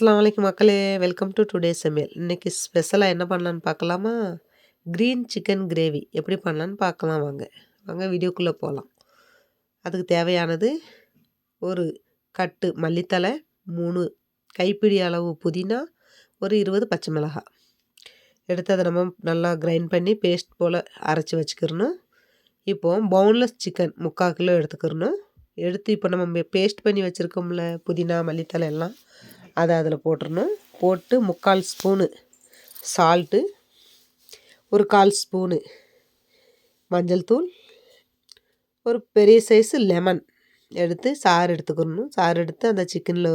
அஸ்லாம் வலைக்கும் மக்களே. வெல்கம் டு டுடே சமையல். இன்றைக்கி ஸ்பெஷலாக என்ன பண்ணலான்னு பார்க்கலாமா? க்ரீன் சிக்கன் கிரேவி எப்படி பண்ணலான்னு பார்க்கலாம் வாங்க. வாங்க வீடியோக்குள்ளே போகலாம் அதுக்கு தேவையானது ஒரு கட்டு மல்லித்தலை மூணு கைப்பிடி அளவு புதினா ஒரு இருபது பச்சை மிளகாய். எடுத்து அதை நம்ம நல்லா கிரைண்ட் பண்ணி பேஸ்ட் போல் அரைச்சி வச்சுக்கிறணும். இப்போது பவுன்லெஸ் சிக்கன் முக்கால் கிலோ எடுத்துக்கிறணும். எடுத்து இப்போ நம்ம பேஸ்ட் பண்ணி வச்சுருக்கோம்ல புதினா மல்லித்தலை எல்லாம். அதை அதில் போட்டுடணும். போட்டு முக்கால் ஸ்பூனு சால்ட்டு ஒரு கால் ஸ்பூனு மஞ்சள் தூள் ஒரு பெரிய சைஸு லெமன் எடுத்து சாறு எடுத்துக்கணும். சாறு எடுத்து அந்த சிக்கனில்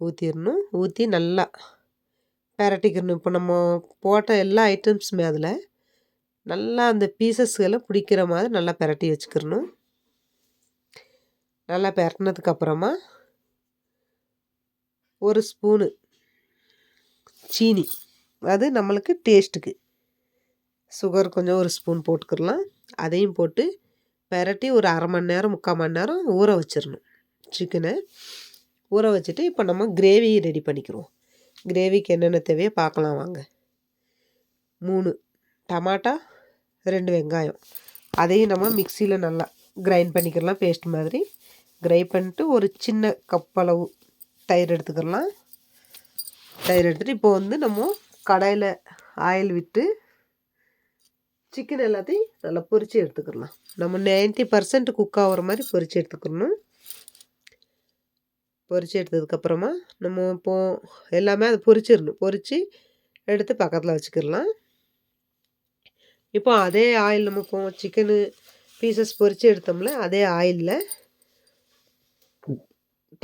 ஊற்றிடணும் ஊற்றி நல்லா பரட்டிக்கிறணும் இப்போ நம்ம போட்ட எல்லா ஐட்டம்ஸுமே அதில் நல்லா அந்த பீசஸ்களை பிடிக்கிற மாதிரி நல்லா பரட்டி வச்சுக்கிறணும் நல்லா பரட்டினதுக்கப்புறமா ஒரு ஸ்பூனு சீனி. அது நம்மளுக்கு டேஸ்ட்டுக்கு சுகர் கொஞ்சம் ஒரு ஸ்பூன் போட்டுக்கிடலாம். அதையும் போட்டு பெரட்டி ஒரு அரை மணி நேரம் முக்கால் மணி நேரம் ஊற வச்சிடணும். சிக்கனை ஊற வச்சுட்டு இப்போ நம்ம கிரேவி ரெடி பண்ணிக்கிறோம் கிரேவிக்கு என்னென்ன தேவையோ பார்க்கலாம் வாங்க. மூணு டமாட்டா ரெண்டு வெங்காயம். அதையும் நம்ம மிக்சியில் நல்லா கிரைண்ட் பண்ணிக்கிறலாம் பேஸ்ட் மாதிரி. கிரைண்ட் பண்ணிட்டு ஒரு சின்ன கப் அளவு தயிர் எடுத்துக்கலாம். தயிர் எடுத்துகிட்டு இப்போ வந்து நம்ம கடையில் ஆயில் விட்டு சிக்கன் எல்லாத்தையும் நல்லா பொரித்து எடுத்துக்கலாம். நம்ம நைன்ட்டி பர்சன்ட் குக் ஆகிற மாதிரி பொரித்து எடுத்துக்கணும். பொரித்து எடுத்ததுக்கப்புறமா நம்ம இப்போது எல்லாமே அதை பொரிச்சிடணும். பொரித்து எடுத்து பக்கத்தில் வச்சுக்கிடலாம் இப்போ அதே ஆயில் நம்ம இப்போ சிக்கனு பீசஸ் பொரித்து எடுத்தோம்ல அதே ஆயிலில்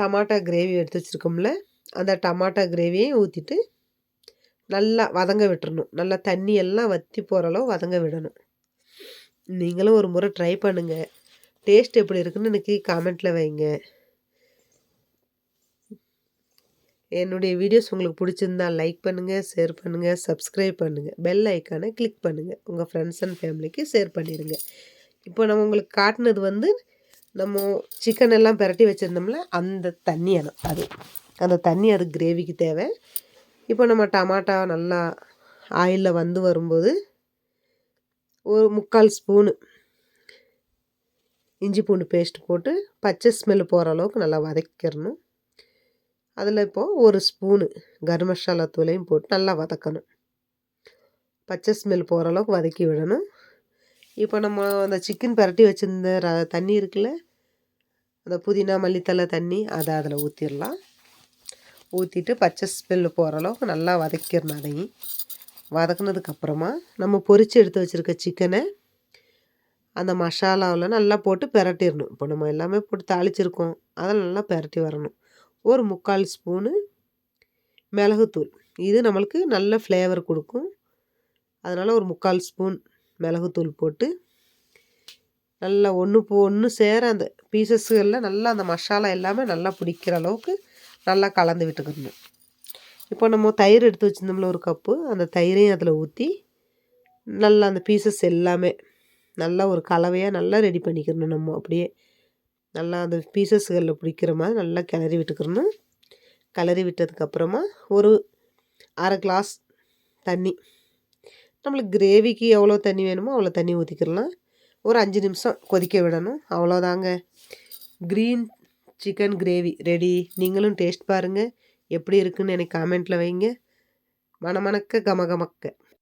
டமாட்டா கிரேவி எடுத்து வச்சுருக்கோம்ல அந்த டமாட்டா கிரேவியையும் ஊற்றிட்டு நல்லா வதங்க விட்டுறணும். நல்லா தண்ணி எல்லாம் வற்றி போகிற அளவு வதங்க விடணும். நீங்களும் ஒரு முறை ட்ரை பண்ணுங்கள் டேஸ்ட் எப்படி இருக்குன்னு எனக்கு காமெண்ட்டில் வைங்க. என்னுடைய வீடியோஸ் உங்களுக்கு பிடிச்சிருந்தா லைக் பண்ணுங்கள் ஷேர் பண்ணுங்கள் சப்ஸ்கிரைப் பண்ணுங்கள் பெல் ஐக்கானை கிளிக் பண்ணுங்கள் உங்கள் ஃப்ரெண்ட்ஸ் அண்ட் ஃபேமிலிக்கு ஷேர் பண்ணிடுங்க. இப்போ நம்ம உங்களுக்கு காட்டினது வந்து நம்ம சிக்கன் எல்லாம் பிரட்டி வச்சுருந்தோம்ல அந்த தண்ணி அது அந்த தண்ணி அது கிரேவிக்கு தேவை. இப்போ நம்ம டமாட்டா நல்லா ஆயிலில் வந்து வரும்போது ஒரு முக்கால் ஸ்பூனு இஞ்சி பூண்டு பேஸ்ட் போட்டு பச்சை ஸ்மெல் போகிற அளவுக்கு நல்லா வதக்கிடணும். அதில் இப்போது ஒரு ஸ்பூனு கரம் மசாலா தூளையும் போட்டு நல்லா வதக்கணும். பச்சை ஸ்மெல் போகிற அளவுக்கு வதக்கி விடணும். இப்போ நம்ம அந்த சிக்கன் பரட்டி வச்சுருந்த ர தண்ணி இருக்குல்ல? அந்த புதினா மல்லித்தலை தண்ணி அதை அதில் ஊற்றிடலாம் ஊற்றிட்டு பச்சை ஸ்மெல்லு போகிற அளவுக்கு நல்லா வதக்கிடணும் அதையும். வதக்குனதுக்கப்புறமா நம்ம பொரித்து எடுத்து வச்சுருக்க சிக்கனை அந்த மசாலாவில் நல்லா போட்டு பெரட்டிடணும் இப்போ நம்ம எல்லாமே போட்டு தாளிச்சிருக்கோம். அதில் நல்லா பெரட்டி வரணும். ஒரு முக்கால் ஸ்பூனு மிளகுத்தூள். இது நம்மளுக்கு நல்ல ஃப்ளேவர் கொடுக்கும். அதனால் ஒரு முக்கால் ஸ்பூன் மிளகுத்தூள் போட்டு நல்லா ஒன்று போ ஒன்று சேர அந்த பீசஸ்களில் நல்லா அந்த மசாலா எல்லாமே நல்லா பிடிக்கிற அளவுக்கு நல்லா கலந்து விட்டுக்கணும் இப்போ நம்ம தயிர் எடுத்து வச்சுருந்தோம்ல ஒரு கப்பு அந்த தயிரையும் அதில் ஊற்றி நல்லா அந்த பீசஸ் எல்லாமே நல்லா ஒரு கலவையாக நல்லா ரெடி பண்ணிக்கிறணும் நம்ம. அப்படியே நல்லா அந்த பீசஸ்களில் பிடிக்கிற மாதிரி நல்லா கிளறி விட்டுக்கிறணும் கிளறி விட்டதுக்கப்புறமா ஒரு அரை கிளாஸ் தண்ணி நம்மளுக்கு கிரேவிக்கு எவ்வளோ தண்ணி வேணுமோ அவ்வளோ தண்ணி ஊற்றிக்கிடலாம் ஒரு அஞ்சு நிமிஷம் கொதிக்க விடணும். அவ்வளோதாங்க க்ரீன் சிக்கன் கிரேவி ரெடி நீங்களும் டேஸ்ட் பாருங்கள் எப்படி இருக்குன்னு எனக்கு காமெண்ட்டில் வைங்க. மணமணக்க கமகமக்க.